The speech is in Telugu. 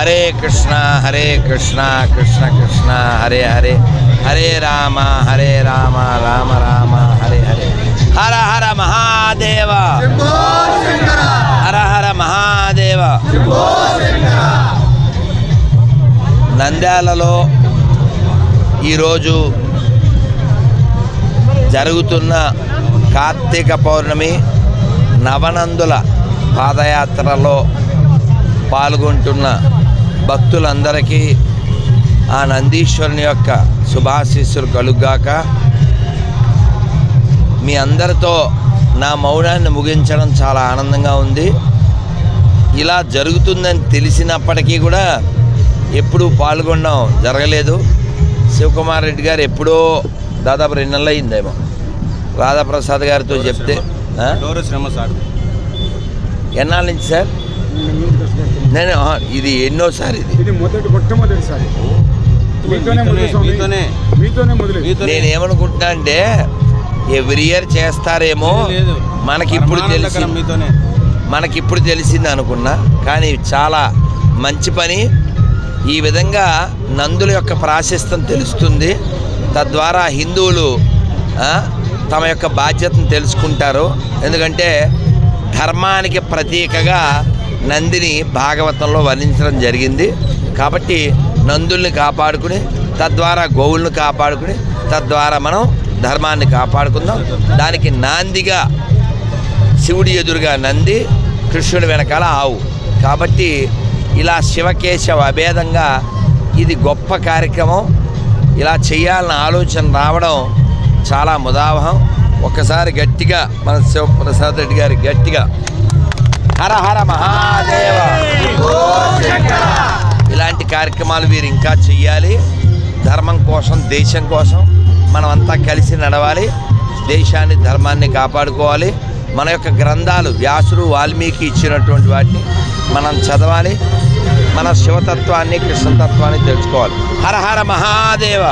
హరే కృష్ణ హరే కృష్ణ కృష్ణ కృష్ణ హరే హరే హరే రామ హరే రామ రామ రామ హరే హరే. హర హర మహాదేవ. హర హర మహాదేవ. నంద్యాలలో ఈరోజు జరుగుతున్న కార్తీక పౌర్ణమి నవనందుల పాదయాత్రలో పాల్గొంటున్న భక్తులందరికీ ఆ నందీశ్వరుని యొక్క శుభాశీస్సులు కలుగాక మీ అందరితో నా మౌనాన్ని ముగించడం చాలా ఆనందంగా ఉంది. ఇలా జరుగుతుందని తెలిసినప్పటికీ కూడా ఎప్పుడూ పాల్గొనడం జరగలేదు. శివకుమార్ రెడ్డి గారు ఎప్పుడో దాదాపు రెండు నెలలు అయిందేమో. రాధాప్రసాద్ గారితో చెప్తే ఎన్నాళ్ళ నుంచి సార్? నేను ఇది ఎన్నోసారి ఇది. ఇది మొదటి మొట్టమొదటిసారి. నేను ఏమనుకుంటున్నా అంటే ఎవ్రీ ఇయర్ చేస్తారేమో మనకి ఇప్పుడు తెలిసి మనకి ఇప్పుడు తెలిసింది అనుకున్నా కానీ చాలా మంచి పని. ఈ విధంగా నందుల యొక్క ప్రాశస్తం తెలుస్తుంది. తద్వారా హిందువులు తమ యొక్క బాధ్యతను తెలుసుకుంటారు. ఎందుకంటే ధర్మానికి ప్రతీకగా నందిని భాగవతంలో వర్ణించడం జరిగింది. కాబట్టి నందుల్ని కాపాడుకుని తద్వారా గోవులను కాపాడుకుని తద్వారా మనం ధర్మాన్ని కాపాడుకుందాం. దానికి నాందిగా శివుడి ఎదురుగా నంది కృష్ణుడి వెనకాల ఆవు. కాబట్టి ఇలా శివకేశవ అభేదంగా ఇది గొప్ప కార్యక్రమం. ఇలా చేయాలన్న ఆలోచన రావడం చాలా ముదావహం. ఒక్కసారి గట్టిగా మన శివప్రసాద్ రెడ్డి గారి గట్టిగా హర హర మహాదేవ. ఇలాంటి కార్యక్రమాలు వీరు ఇంకా చెయ్యాలి. ధర్మం కోసం దేశం కోసం మనమంతా కలిసి నడవాలి. దేశాన్ని ధర్మాన్ని కాపాడుకోవాలి. మన యొక్క గ్రంథాలు వ్యాసుడు వాల్మీకి ఇచ్చినటువంటి వాటిని మనం చదవాలి. మన శివతత్వాన్ని కృష్ణతత్వాన్ని తెలుసుకోవాలి. హర హర మహాదేవ.